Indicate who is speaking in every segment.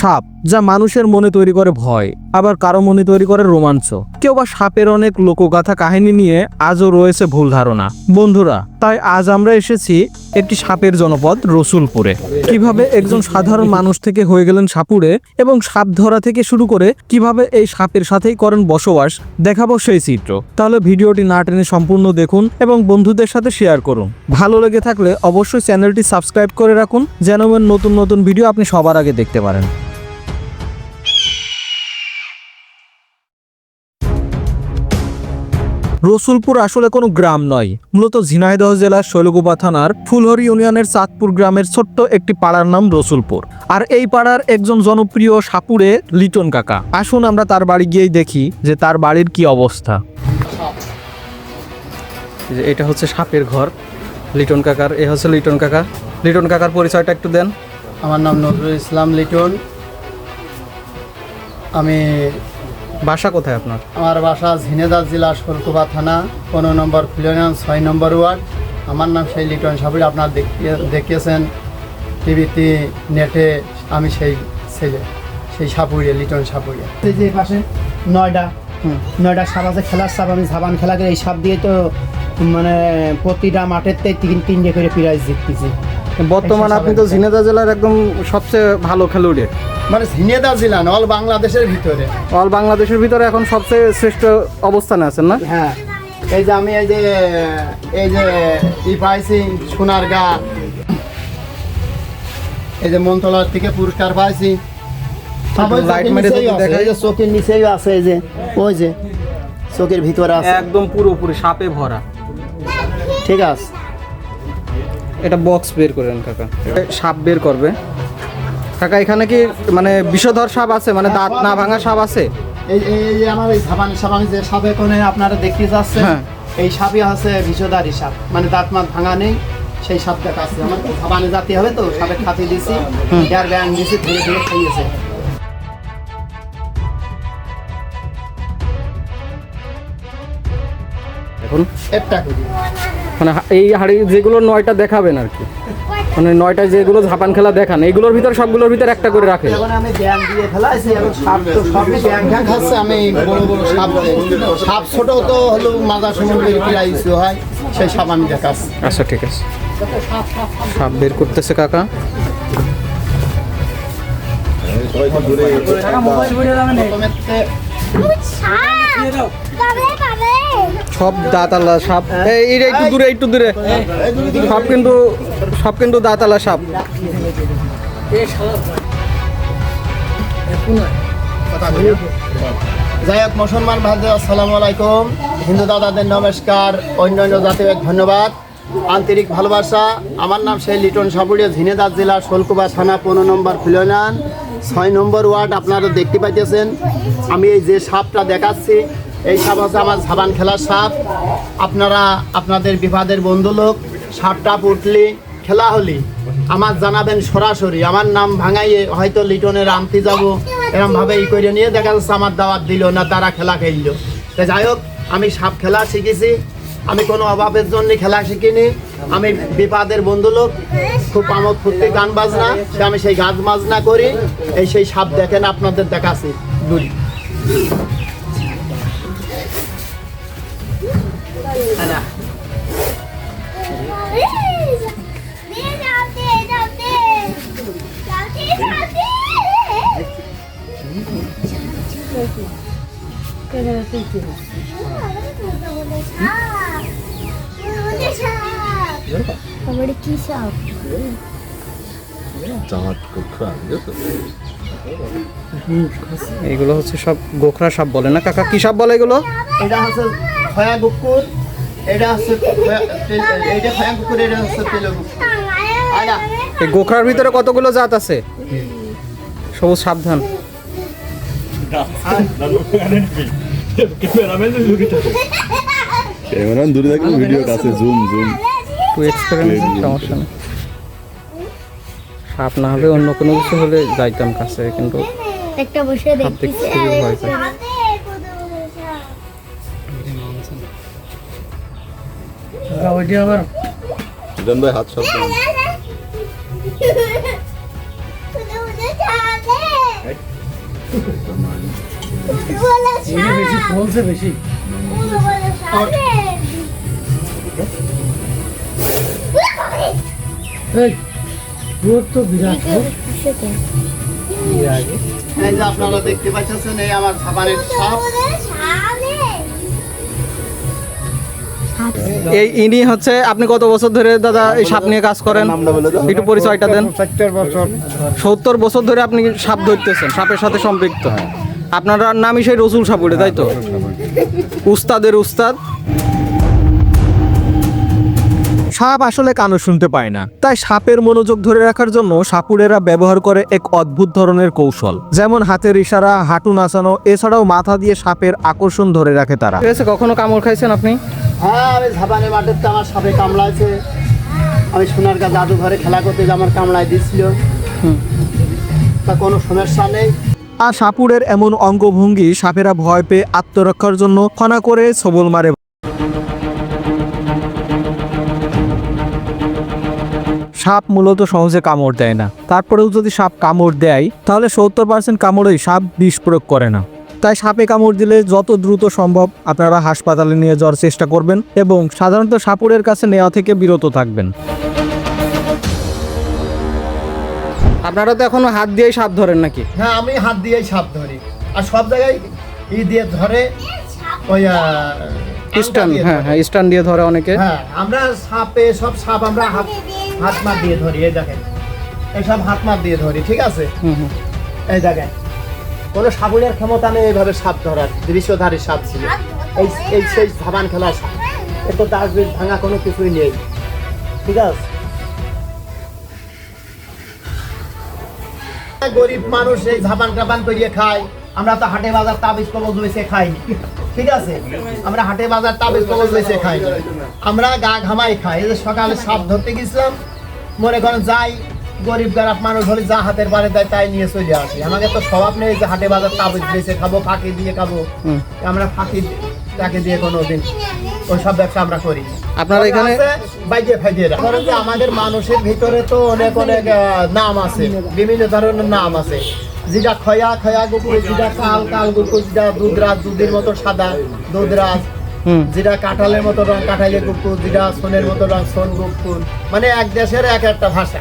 Speaker 1: সাপ, যা মানুষের মনে তৈরি করে ভয়, আবার কারও মনে তৈরি করে রোমাঞ্চ। কেউ বা সাপের অনেক লোকগাথা কাহিনী নিয়ে আজও রয়েছে ভুল ধারণা। বন্ধুরা তাই আজ আমরা এসেছি একটি সাপের জনপদ রসুলপুরে। কীভাবে একজন সাধারণ মানুষ থেকে হয়ে গেলেন সাপুরে এবং সাপ ধরা থেকে শুরু করে কীভাবে এই সাপের সাথেই করেন বসবাস, দেখাবো সেই চিত্র। তাহলে ভিডিওটি না টেনে সম্পূর্ণ দেখুন এবং বন্ধুদের সাথে শেয়ার করুন। ভালো লেগে থাকলে অবশ্যই চ্যানেলটি সাবস্ক্রাইব করে রাখুন, যেন নতুন নতুন ভিডিও আপনি সবার আগে দেখতে পারেন। রসুলপুর আসলে কোনো গ্রাম নয়। মূলত ঝিনাইদহ জেলার শৈলকুপা থানার ফুলহরি ইউনিয়নের চাঁদপুর গ্রামের ছোট্ট একটি পাড়ার নাম রসুলপুর। আর এই পাড়ার একজন জনপ্রিয় সাপুরে লিটন কাকা। আসুন আমরা তার বাড়ি গিয়েই দেখি যে তার বাড়ির কি অবস্থা। এটা হচ্ছে সাপের ঘর। লিটন কাকার, এ হচ্ছে লিটন কাকা। লিটন কাকার পরিচয়টা একটু দেন।
Speaker 2: আমার নাম নজরুল ইসলাম লিটন। আমি
Speaker 1: বাসা কোথায় আপনার?
Speaker 2: আমার বাসা ঝিনেদার জেলা শোলকুবা থানা পনেরো নম্বর ফিলোনিয়ান ছয় নম্বর ওয়ার্ড। আমার নাম সেই লিটন সাবুরি আপনার দেখিয়ে দেখিয়েছেন টিভিতে নেটে আমি সেই ছেলে সেই সাপুড়িয়ে লিটন সাপুড়িয়ে
Speaker 3: এই যে পাশে নয়ডা নয়ডা সাপ আছে খেলার সাপ আমি সাবান খেলা করে এই সাপ দিয়ে তো মানে প্রতিটা মাঠের থেকে তিন তিনটে করে প্রাইজ জিততেছি।
Speaker 1: বর্তমানে আপনি তো ঝিনেদা জেলার একদম সবচেয়ে ভালো খেলুড়ে
Speaker 2: মানে ঝিনেদা জেলা অল বাংলাদেশের ভিতরে।
Speaker 1: অল বাংলাদেশের ভিতরে এখন সবচেয়ে শ্রেষ্ঠ অবস্থানে আছেন না?
Speaker 2: হ্যাঁ। এই যে আমি এই যে এই যে ই পাইছি সোনার গা এই যে মনতলার থেকে পুরস্কার পাইছি।
Speaker 3: চোখের নিচেই আছে এই যে ওই যে চোখের ভিতরে আছে।
Speaker 1: একদম পুরোপুরি সাপে ভরা।
Speaker 3: ঠিক আছে।
Speaker 1: এটা বক্স বের করেন কাকা। সাপ বের করবে। কাকা এখানে কি মানে বিষধর সাপ আছে? মানে দাঁত না ভাঙা সাপ আছে?
Speaker 2: এই এই আমার এই সাবান সাবান যে সাপে কোনে আপনারা দেখতে যাচ্ছে
Speaker 1: হ্যাঁ।
Speaker 2: এই সাপই আছে বিষদারি সাপ। মানে দাঁত মাত ভাঙা নেই সেই সাপ দেখা আছে। আমার সাবানে জাতি হবে তো সাপে খাতি দিছি এয়ার ব্যাং দিছি ধীরে ধীরে খাইয়েছে।
Speaker 1: এখন?
Speaker 2: একটা করি।
Speaker 1: মানে এই হাড়ি যেগুলো নয়টা দেখাবেন আর কি। মানে নয়টা যেগুলো ঝাপান খেলা দেখান এগুলোর ভিতর সবগুলোর ভিতর একটা করে
Speaker 2: রাখে। আমি ব্যাং দিয়ে ফেলাইছি এখন সাপ তো সবই ব্যাং ব্যাং খাচ্ছে আমি বড় বড় সাপ সাপ ছোট তো হলো মাজা সমুদ্রের কিরা ইস্যু হয় সেই সাপ আমি দেখাচ্ছি
Speaker 1: আচ্ছা ঠিক আছে। সাপ বের করতেছে কাকা।
Speaker 2: তে-
Speaker 1: সব দাঁতালা সাপ। এই এই একটু দূরে একটু দূরে। সব কিন্তু সব কিন্তু দাঁতালা সাপ।
Speaker 2: যাই হোক মুসলমান ভাইদের আসসালামু আলাইকুম। হিন্দু দাদাদের নমস্কার। অন্যান্য জাতীয় ধন্যবাদ। আন্তরিক ভালোবাসা। আমার নাম সেই লিটন সাপুড়িয়া ঝিনেদার জেলা শোলকুবা থানা পনেরো নম্বর ফিলোনান ছয় নম্বর ওয়ার্ড আপনারা দেখতে পাইতেছেন। আমি এই যে সাপটা দেখাচ্ছি, এই সাপ হচ্ছে আমার সাবান খেলার সাপ। আপনারা, আপনাদের বিবাদের বন্ধু লোক সাপটা উঠলে খেলা হলি। আমার জানাবেন সরাসরি। আমার নাম ভাঙাইয়ে হয়তো লিটনের আনতে যাব। এরম ভাবে ই করে নিয়ে দেখা যাচ্ছে, আমার দাওয়াত দিল না, তারা খেলা খেললো। তো যাই হোক, আমি সাপ খেলা শিখেছি। আমি কোনো অভাবের জন্য খেলা শিখিনি। আমি বিপাদের বন্ধু লোক খুব আমোদ ফুর্তি গান বাজনা আমি সেই গাছ বাজনা করি। এই সেই সাপ দেখেন, আপনাদের দূরি
Speaker 4: দিয়ে যাতে আমার কি সাপ
Speaker 1: এগুলো হচ্ছে সব গোখরা সাপ বলে না কাকা? কি সাপ বলে এগুলো?
Speaker 2: এটা হচ্ছে খয়া কুকুর এটা হচ্ছে এইটা খয়া কুকুর এটা হচ্ছে তেল কুকুর আয়না।
Speaker 1: এই গোখরার ভিতরে কতগুলো জাত আছে? সবুজ সাবধান।
Speaker 5: ক্যামেরা দূরে থাকলে ভিডিও কাছে জুম জুম
Speaker 1: একটু এক্সপেরিয়েন্স সমস্যা নেই। সাপ না হলে অন্য কোনো কিছু হলে যাইতাম কাছে কিন্তু
Speaker 4: একটা বসে দেখতেছি
Speaker 5: হাত সব
Speaker 3: বেশি বেশি। এই তোর তো বিরাট
Speaker 2: এই যে আপনারা দেখতে পাচ্ছেন এই আমার সাবানের সাপ
Speaker 1: এই ইনি হচ্ছে আপনি কত বছর ধরে দাদা এই সাপ নিয়ে কাজ করেন? একটু পরিচয়টা দেন।
Speaker 3: সত্তর বছর।
Speaker 1: সত্তর বছর ধরে আপনি সাপ ধরতেছেন সাপের সাথে সম্পৃক্ত। আপনার নামই সেই রসুল সাপুরে তাই তো? উস্তাদের উস্তাদ। সাপ আসলে কানও শুনতে পায় না। তাই সাপের মনোযোগ ধরে রাখার জন্য সাপুরেরা ব্যবহার করে এক অদ্ভুত ধরনের কৌশল যেমন হাতের ইশারা হাঁটু নাচানো এছাড়াও মাথা দিয়ে সাপের আকর্ষণ ধরে রাখে তারা। ঠিক আছে কখনো কামড় খাইছেন আপনি?
Speaker 2: হ্যাঁ আমি ঝাপানে মাঠের তো আমার সাপে কামড়াইছে। আমি সোনার জাদুঘরে খেলা করতে যে আমার কামড়ায় দিছিল। তা কোনো সমস্যা নেই।
Speaker 1: আর সাপুরের এমন অঙ্গভঙ্গি সাপেরা ভয় পেয়ে আত্মরক্ষার জন্য ফনা করে সবল মারে। সাপ মূলত সহজে কামড় দেয় না। তারপরেও যদি সাপ কামড় দেয় তাহলে সত্তর পার্সেন্ট কামড়েই সাপ বিষ প্রয়োগ করে না। তাই সাপে কামড় দিলে যত দ্রুত সম্ভব আপনারা হাসপাতালে নিয়ে যাওয়ার চেষ্টা করবেন এবং সাধারণত সাপুরের কাছে নেওয়া থেকে বিরত থাকবেন। আপনারা তো এখনও হাত দিয়েই সাপ ধরেন নাকি?
Speaker 2: হ্যাঁ আমি হাত দিয়েই সাপ ধরি। আর সব জায়গায় ই দিয়ে ধরে ওই
Speaker 1: স্টান হ্যাঁ হ্যাঁ স্টান দিয়ে ধরে অনেকে।
Speaker 2: হ্যাঁ আমরা সাপে সব সাপ আমরা হাত হাত মার দিয়ে ধরি এই দেখেন। এইসব হাত মার দিয়ে ধরি ঠিক আছে?
Speaker 1: হুম হুম।
Speaker 2: এই দেখেন কোনো সাবুনের ক্ষমতা নেই এইভাবে সাপ ধরার দৃশ্যধারী সাপ ছিল। এই এই সেই সাবান খেলার সাপ। এত ডাস্টবিন ভাঙা কোনো কিছুই নেই। ঠিক আছে? গরিব মানুষ এই ঝাপান টাপান করিয়ে খায়। আমরা তো হাটে বাজার তাবিজ কবজ বেছে খাইনি। ঠিক আছে? আমরা হাটে বাজার তাবিজ কবজ বেছে খাই। আমরা গা ঘামাই খাই। এই যে সকালে সাপ ধরতে গেছিলাম মনে করেন যাই গরিব গরিব মানুষ হলে যা হাতের বারে দেয় তাই নিয়ে চলে আসি। আমাকে তো স্বভাব নেই যে হাটে বাজার তাবিজ বেছে খাব ফাঁকি দিয়ে খাব। আমরা ফাঁকি তাকে দিয়ে কোনো দিন ওই সব ব্যবসা আমরা করি
Speaker 1: আপনারা এখানে-
Speaker 2: বাইকে যে আমাদের মানুষের ভিতরে তো অনেক অনেক নাম আছে। বিভিন্ন ধরনের নাম আছে। যেটা খয়া খয়া গুকুর যেটা কাল কাল গুকুর যেটা দুধরাজ দুধের মতো সাদা দুধরাজ যেটা কাঁঠালের মতো রং কাঁঠালের গুকুর যেটা সোনের মতো রং সোন গুকুর মানে এক দেশের এক একটা ভাষা।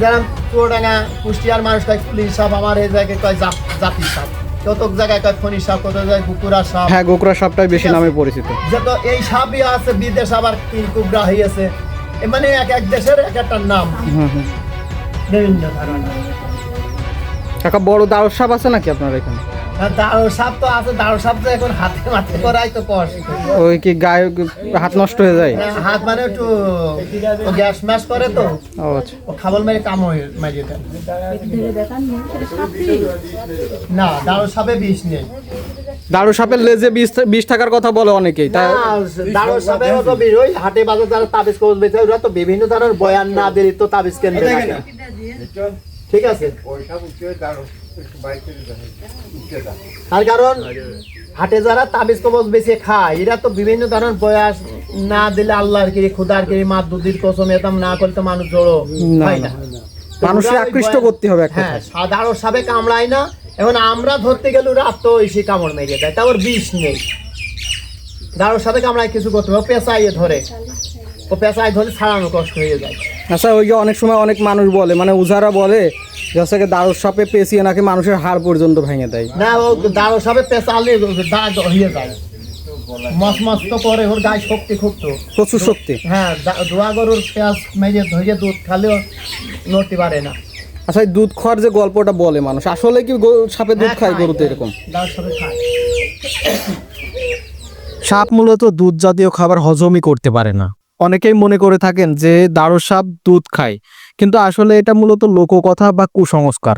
Speaker 2: যেমন চুয়াডাঙ্গা কুষ্টিয়ার মানুষ কয় পুলিশ সাপ আমার এই জায়গায় কয় জাতি সাপ। কত জায়গায় কয় ফণি সাপ কত জায়গায় কুকুরা সাপ।
Speaker 1: হ্যাঁ গোকরা সাপটাই বেশি নামে পরিচিত।
Speaker 2: যত এই সাপই আছে বিদেশ আবার কিংকুবরা হইয়াছে। এ মানে এক এক দেশের এক একটা নাম। বিভিন্ন ধরনের।
Speaker 1: কাকা বড় দাও সাপ আছে নাকি আপনার এখানে?
Speaker 2: দাঁড়ো সাপ তো আছে সাপ তো এখন হাতে মাথে করাই তো
Speaker 1: ওই কি গায়ে হাত নষ্ট হয়ে যায়?
Speaker 2: হাত মানে একটু গ্যাস ম্যাশ করে তো।
Speaker 1: ও আচ্ছা।
Speaker 2: ও খাবল মেরে কাম হয়ে মারিয়ে দেয়। না সাপে বিষ নেই।
Speaker 1: দারু সাপের লেজে বিষ বিষ থাকার কথা বলে অনেকেই তাই?
Speaker 2: বের ওই হাটে বাজার যারা তাবিজ কবজ ওরা তো বিভিন্ন ধরনের বয়ান না দিলে তো তাবিজ কেন্দ্রে। ঠিক আছে। তার কারণ হাটে যারা তাবিজ কবজ খায় এরা তো বিভিন্ন ধরনের বয়াস না দিলে আল্লাহর কিরি খুদার কিরি মা দুদির কসম এতাম না করলে তো মানুষ জড়ো হয়
Speaker 1: না। মানুষকে আকৃষ্ট করতে হবে
Speaker 2: হ্যাঁ। সাধারণ সাপে কামড়ায় না। এখন আমরা ধরতে গেলে রাত তো এসে কামড় মেরে দেয় তা ওর বিষ নেই। দাঁড়োর সাথে কামড়ায় কিছু করতে হবে পেঁচাইয়ে ধরে। ও পেঁচাই ধরে ছাড়ানো কষ্ট হয়ে যায়।
Speaker 1: আচ্ছা ওই যে অনেক সময় অনেক মানুষ বলে মানে উজারা বলে যে হচ্ছে দারুর সাপে পেঁচিয়ে নাকি মানুষের হাড় পর্যন্ত ভেঙে দেয়।
Speaker 2: না ও দাঁড়ো সাপে পেঁচালে হয়ে যায়। মস মস তো করে ওর গায়ে শক্তি খুব তো।
Speaker 1: প্রচুর শক্তি।
Speaker 2: হ্যাঁ দোয়া গরুর পেঁয়াজ মেজে ধরে দুধ খালেও নড়তে পারে না।
Speaker 1: আচ্ছা দুধ খাওয়ার যে গল্পটা বলে মানুষ আসলে কি গো- সাপে দুধ
Speaker 2: হ্যাঁ,
Speaker 1: খায় গরুতে
Speaker 2: হ্যাঁ।
Speaker 1: এরকম
Speaker 2: সাপ
Speaker 1: মূলত দুধ জাতীয় খাবার হজমই করতে পারে না। অনেকেই মনে করে থাকেন যে দারু সাপ দুধ খায় কিন্তু আসলে এটা মূলত লোককথা বা কুসংস্কার।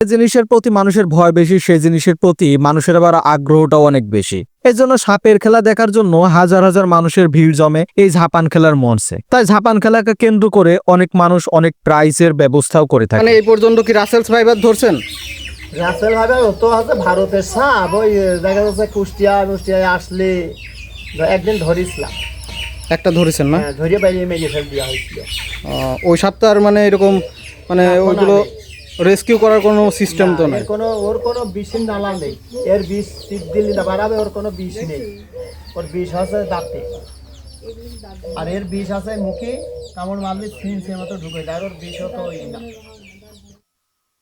Speaker 1: যে জিনিসের প্রতি মানুষের ভয় বেশি সেই জিনিসের প্রতি মানুষের আবার আগ্রহটাও অনেক বেশি। এই জন্য সাপের খেলা দেখার জন্য হাজার হাজার মানুষের ভিড় জমে এই ঝাপান খেলার মঞ্চে। তাই ঝাপান খেলাকে কেন্দ্র করে অনেক মানুষ অনেক প্রাইজের ব্যবস্থাও করে থাকে। এই পর্যন্ত কি রাসেলস ফাইবার ধরছেন?
Speaker 2: রাসেল ও তো হচ্ছে ভারতের সাপ ওই দেখা যাচ্ছে কুষ্টিয়া কুষ্টিয়ায় আসলে একদিন ধরিছিলাম।
Speaker 1: একটা ধরেছেন না?
Speaker 2: হ্যাঁ, ধরিয়ে বাইরে মেরে ফেল দেওয়া হয়েছিল।
Speaker 1: ওই সাপটার মানে এরকম মানে ওইগুলো রেস্কিউ করার কোনো সিস্টেম তো নাই?
Speaker 2: কোনো ওর কোনো বিষের নালা নেই। এর বিষ টিপ দিল্লি না বাড়াবে ওর কোনো বিষ নেই। ওর বিষ আছে দাঁতে। আর এর বিষ আছে মুখে কামড় মারলে সিন সে মতো ঢুকে যায় আর ওর বিষ তো ওই না।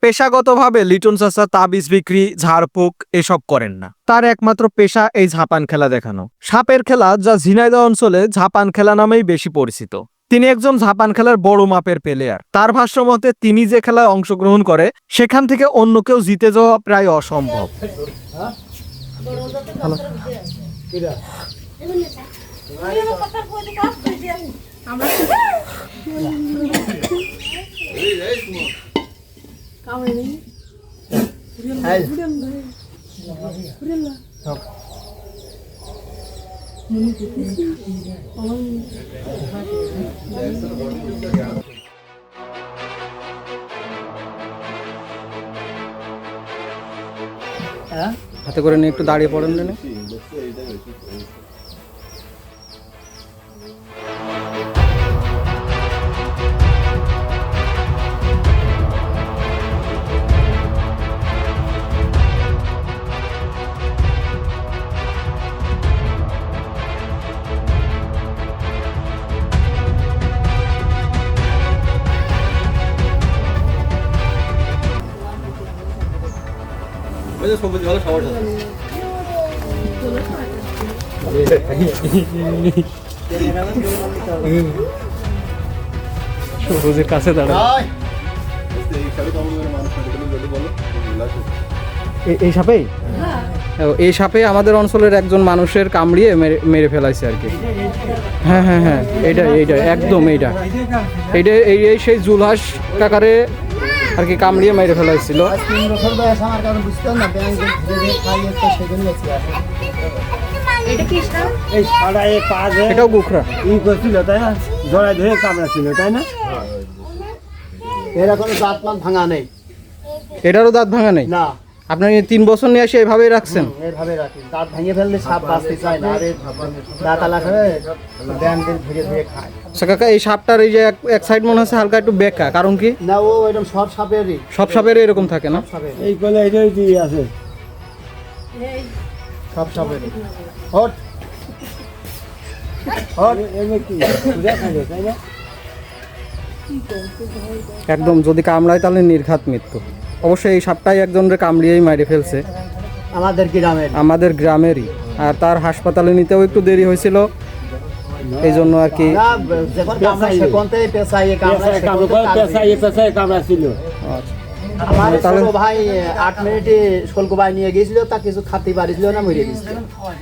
Speaker 1: পেশাগতভাবে লিটন চাচা তাবিজ বিক্রি ঝাড়ফুঁক এসব করেন না। তার একমাত্র পেশা এই ঝাপান খেলা দেখানো। সাপের খেলা যা ঝিনাইদহ অঞ্চলে ঝাপান খেলা নামেই বেশি পরিচিত। তিনি একজন ঝাপান খেলার বড় মাপের প্লেয়ার তার ভাষ্য মতে তিনি যে খেলায় অংশগ্রহণ করে সেখান থেকে অন্য কেউ জিতে যাওয়া প্রায় অসম্ভব।
Speaker 2: এই,
Speaker 1: হাতে করে নিয়ে একটু দাঁড়িয়ে পড়েন না
Speaker 5: ওই যে সবুজ ভালো সবার সাথে
Speaker 1: সবুজের কাছে দাঁড়ান
Speaker 2: এই,
Speaker 1: সাপেই? সাপে আমাদের অঞ্চলের একজন মানুষের কামড়িয়ে মেরে মেরে ফেলাইছে আর কি। হ্যাঁ হ্যাঁ হ্যাঁ এইটা এইটা একদম এইটা। এইটা এই এই সেই জুলহাস কাকারে আর কি কামড়িয়ে মেরে ফেলাইছিল।
Speaker 2: তিন বছর বয়স আমার কারণ না ব্যাংক
Speaker 1: এটাও গুখরা।
Speaker 3: ই করছিল তাই না? জড়াই ধরে কামড়া ছিল তাই না?
Speaker 2: এরা কোনো দাঁত ভাঙা নেই।
Speaker 1: এটারও দাঁত ভাঙা নেই?
Speaker 2: না।
Speaker 1: আপনি এই তিন বছর নিয়ে এসে এভাবেই রাখছেন?
Speaker 2: এভাবে রাখি। দাঁত ভেঙে ফেললে সাপ বাঁচতে চায় না। আর দাঁত আলা করে ব্যায়াম দিন ধীরে ধীরে খায়।
Speaker 1: আচ্ছা কাকা এই সাপটার এই যে এক সাইড মনে হচ্ছে হালকা একটু বেকা। কারণ কি?
Speaker 2: না ও এরকম সব সাপেরই।
Speaker 1: সব সাপের এরকম থাকে না?
Speaker 3: এই কোলে এটাই আছে?
Speaker 2: সব সাপেরই। হট হট
Speaker 3: এমনি কি? পূজা থাকে তাই না?
Speaker 1: একদম যদি কামড়ায় তাহলে নির্ঘাত মৃত্যু। অবশ্যই এই সাপটাই একজনের কামড়িয়েই মারে ফেলছে।
Speaker 2: আমাদের গ্রামের।
Speaker 1: আমাদের গ্রামেরই। আর তার হাসপাতালে নিতেও একটু দেরি হয়েছিল। এই জন্য আর কি আচ্ছা।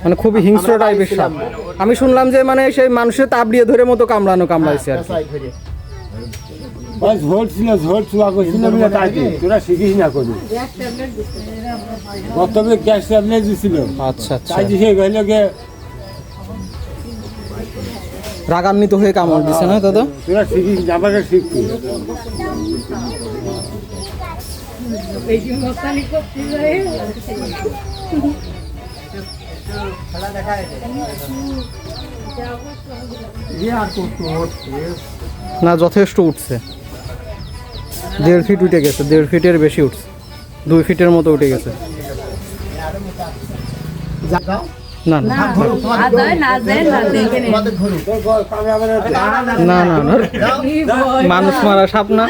Speaker 1: মানে খুবই হিংস্র টাইপের সাপ। আমি শুনলাম যে মানে সেই মানুষের তাবড়িয়ে ধরে মতো কামড়ানো কামড়াইছে আর কি।
Speaker 2: ধরে।
Speaker 3: ওই ঝোল ছিল ঝোল চুয়া করছিল বলে তাই কি? তোরা শিখিস না করি বর্তমানে গ্যাস ট্যাবলেট দিছিল।
Speaker 1: আচ্ছা আচ্ছা।
Speaker 3: তাই দিছে গেল গে।
Speaker 1: রাগান্বিত হয়ে কামড় দিছে না দাদা?
Speaker 3: তোরা শিখিস না আমাকে শিখবি
Speaker 1: না যথেষ্ট উঠছে। দেড় ফিট উঠে গেছে দেড় ফিটের বেশি উঠছে দুই ফিটের মতো উঠে গেছে না না
Speaker 4: না
Speaker 1: মানুষ মারা সাপ না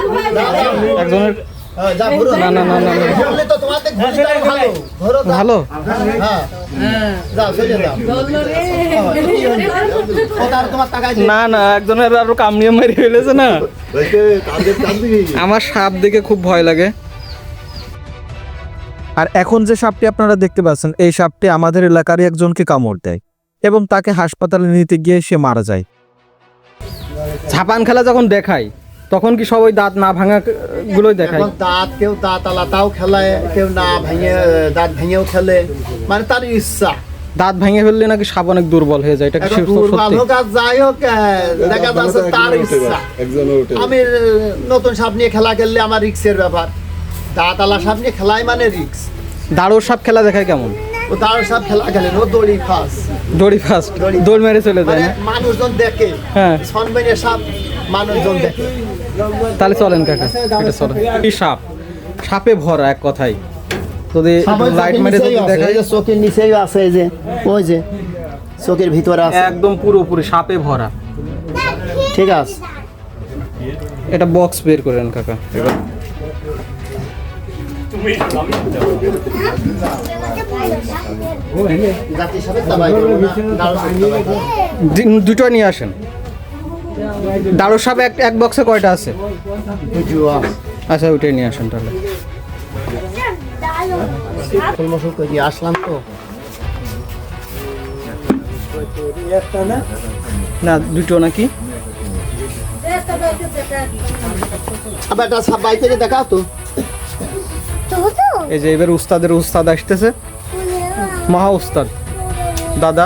Speaker 1: একজনের
Speaker 2: হ্যাঁ, যা ঘুরো।
Speaker 1: না না না না না।
Speaker 2: ঘুরলে তো তোমাদের ঘুরটাই ভালো। হ্যাঁ।
Speaker 1: না না একজনের আরও কামড়িয়ে মেরে ফেলেছে না। আমার সাপ দেখে খুব ভয় লাগে। আর এখন যে সাপটি আপনারা দেখতে পাচ্ছেন এই সাপটি আমাদের এলাকারই একজনকে কামড় দেয় এবং তাকে হাসপাতালে নিতে গিয়ে সে মারা যায়। ঝাপান খেলা যখন দেখাই তখন কি সবাই দাঁত না ভাঙা গুলোই দেখায়?
Speaker 2: দাঁত কেউ দাঁত আলাদাও খেলায় কেউ না ভেঙে দাঁত ভেঙেও খেলে। মানে তার ইচ্ছা।
Speaker 1: দাঁত ভেঙে ফেললে নাকি সাপ অনেক দুর্বল হয়ে যায় এটা কি
Speaker 2: দুর্বল হোক আর যাই হোক দেখা যাচ্ছে তার ইচ্ছা। আমি নতুন সাপ নিয়ে খেলা খেললে আমার রিক্সের ব্যাপার। দাঁত আলা সাপ নিয়ে খেলাই মানে রিক্স।
Speaker 1: দাঁড়োর সাপ খেলা দেখায় কেমন?
Speaker 2: ও সাপ খেলা খেলেন ও দড়ি ফাঁস।
Speaker 1: দড়ি ফার্স্ট
Speaker 2: দড়ি।
Speaker 1: মেরে চলে যায়
Speaker 2: মানে মানুষজন দেখে
Speaker 1: হ্যাঁ।
Speaker 2: সনবেনের সাপ মানুষজন দেখে।
Speaker 1: তাহলে চলেন কাকা এটা চলেন। এই সাপ সাপে ভরা এক কথাই যদি লাইট মেরে
Speaker 2: নিচেই
Speaker 1: যদি
Speaker 2: আছে, যে চোখের নিচেই আছে এই যে ওই যে চোখের ভিতরে আছে।
Speaker 1: একদম পুরোপুরি সাপে ভরা।
Speaker 2: ঠিক আছে।
Speaker 1: এটা বক্স বের করেন কাকা। এবার দুটো নিয়ে আসেন। দারু সাপ এক এক বক্সে কয়টা আছে। আচ্ছা ওইটাই নিয়ে আসেন তাহলে।
Speaker 2: আসলাম তো
Speaker 1: না দুটো নাকি?
Speaker 2: আবার একটা সাপ বাই করে দেখাও তো।
Speaker 1: এই যে এবার উস্তাদের উস্তাদ আসতেছে। মহা উস্তাদ। দাদা?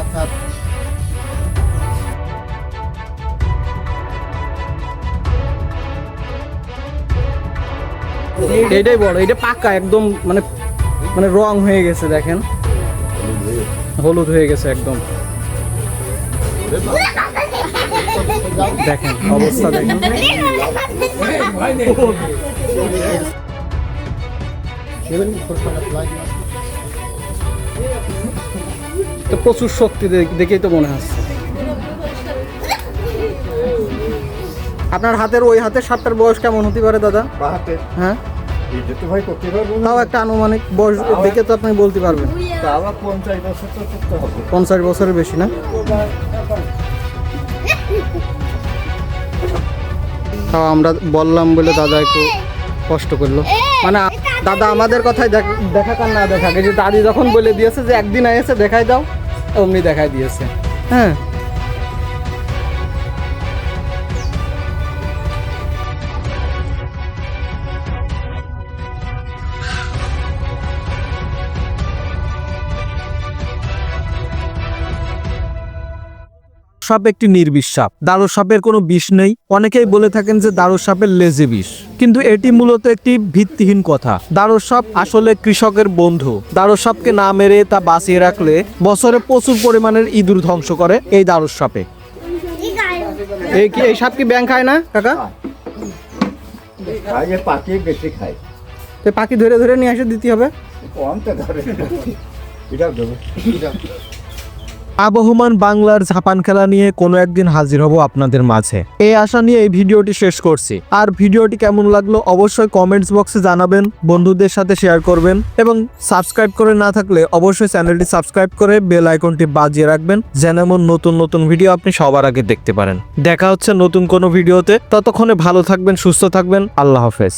Speaker 1: এটাই বড় এটা পাকা একদম মানে মানে রং হয়ে গেছে দেখেন। হলুদ হয়ে গেছে একদম। দেখেন অবস্থা দেখেন। তো প্রচুর শক্তি দেখেই তো মনে হচ্ছে। আপনার হাতের ওই হাতের সাতটার বয়স কেমন হতে পারে দাদা? হ্যাঁ? তাও একটা আনুমানিক বয়স দেখে তো আপনি বলতে পারবেন।
Speaker 5: পঞ্চাশ
Speaker 1: বছরের বেশি না? তাও আমরা বললাম বলে দাদা একটু কষ্ট করল। মানে দাদা আমাদের কথাই দেখ- দেখা কার না দেখা যে দাদি যখন বলে দিয়েছে যে একদিন এসে দেখাই দাও। অমনি দেখাই দিয়েছে। হ্যাঁ? সাপ একটি নির্বিষ সাপ। দারু সাপের কোনো বিষ নেই। অনেকেই বলে থাকেন যে দারু সাপের লেজে বিষ। কিন্তু এটি মূলত একটি ভিত্তিহীন কথা। দারু সাপ আসলে কৃষকের বন্ধু। দারু সাপকে না মেরে তা বাঁচিয়ে রাখলে বছরে প্রচুর পরিমাণের ইঁদুর ধ্বংস করে এই দারু সাপে এই কি এই সাপ কি ব্যাং খায় না কাকা?
Speaker 5: পাখি বেশি খাই
Speaker 1: তো পাখি ধরে ধরে নিয়ে এসে দিতে হবে।
Speaker 5: ধরে। এটাও দেবো।
Speaker 1: আবহমান বাংলার ঝাপান খেলা নিয়ে কোনো একদিন হাজির হব আপনাদের মাঝে। এই আশা নিয়ে এই ভিডিওটি শেষ করছি। আর ভিডিওটি কেমন লাগল অবশ্যই কমেন্টস বক্সে জানাবেন, বন্ধুদের সাথে শেয়ার করবেন এবং সাবস্ক্রাইব করে না থাকলে অবশ্যই চ্যানেলটি সাবস্ক্রাইব করে বেল আইকনটি বাজিয়ে রাখবেন যেন এমন নতুন নতুন ভিডিও আপনি সবার আগে দেখতে পারেন। দেখা হচ্ছে নতুন কোনো ভিডিওতে ততক্ষণে ভালো থাকবেন, সুস্থ থাকবেন। আল্লাহ হাফেজ।